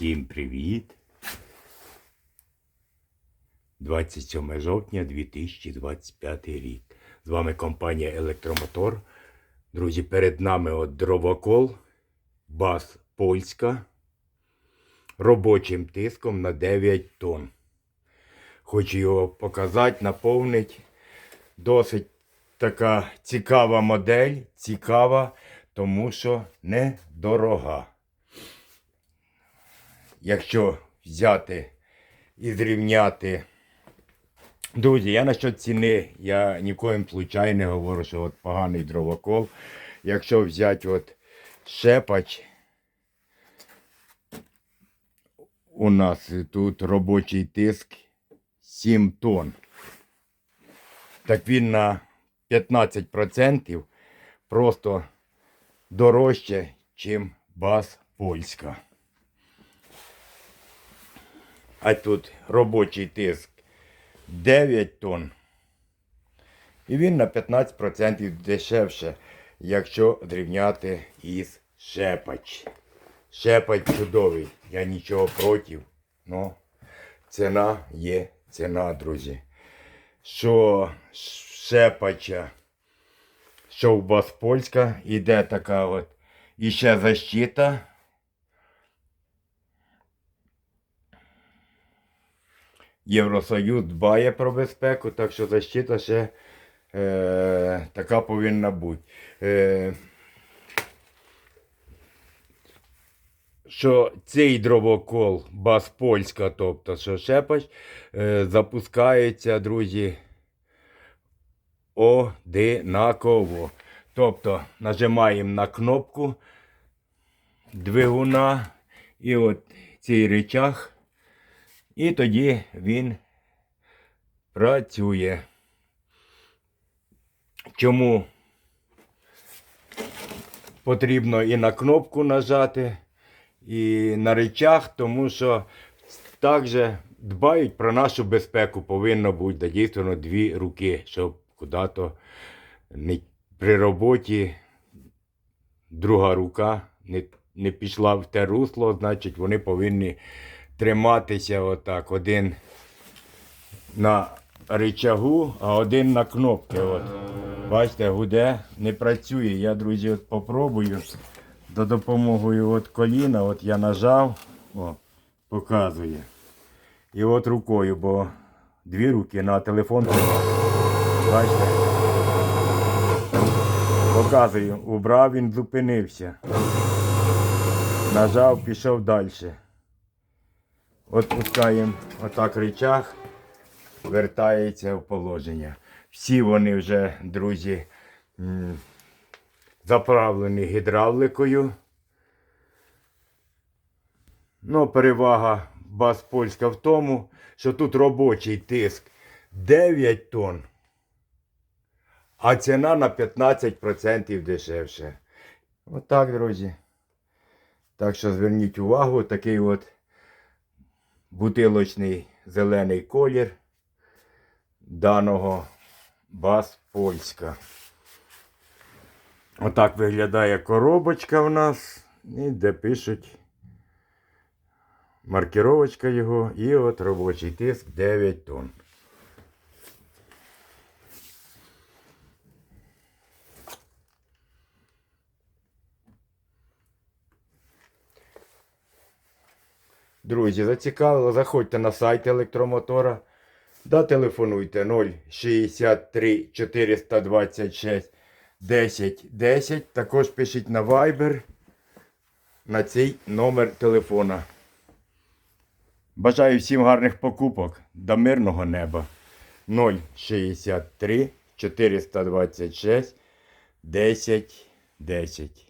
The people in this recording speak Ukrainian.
Всім привіт! 27 жовтня 2025 рік. З вами компанія Електромотор. Друзі, перед нами от дровокол, бас польська, робочим тиском на 9 тонн. Хочу його показати, наповнити. Досить така цікава модель, цікава, тому що недорога якщо взяти і зрівняти. Друзі, я насчет ціни, я ні в коїм случаї не говорю, що от поганий дровокол. Якщо взяти от шепач, у нас тут робочий тиск 7 тонн. Так він на 15% просто дорожче, чим бас польська. А тут робочий тиск 9 тонн. І він на 15% дешевше, якщо зрівняти із шепач. Шепач чудовий. Я нічого проти. Ну, ціна є ціна, друзі. Що шепача, що у вас польська, іде така от. І ще защита. Євросоюз дбає про безпеку, так що защита ще е, така повинна бути. Е, що цей дровокол бас польська, тобто що шепач, е, запускається, друзі, одинаково. Тобто нажимаємо на кнопку двигуна і от цей речах. І тоді він працює. Чому потрібно і на кнопку нажати, і на речах, тому що також дбають про нашу безпеку. Повинно бути задійствовано дві руки, щоб куди-то при роботі друга рука не, не пішла в те русло, значить вони повинні триматися отак. Один на рычагу, а один на кнопки. От. Бачите, гуде, не працює. Я, друзі, от попробую за допомогою от коліна. От я нажав, о, показує. І от рукою, бо дві руки на телефон. Бачите? Показую, убрав, він зупинився. Нажав, пішов далі. Отпускаємо отак рычаг, вертається в положення. Всі вони вже, друзі, заправлені гідравликою. Ну, перевага бас польська в тому, що тут робочий тиск 9 тонн, а ціна на 15% дешевше. Отак, друзі. Так що зверніть увагу, такий от бутилочний зелений колір даного бас польська. Отак виглядає коробочка в нас, і де пишуть маркіровочка його і от робочий тиск 9 тонн. Друзі, зацікавило, заходьте на сайт електромотора. Да, телефонуйте 063 426 10 10. Також пишіть на Viber на цей номер телефона. Бажаю всім гарних покупок до мирного неба. 063 426 10 10.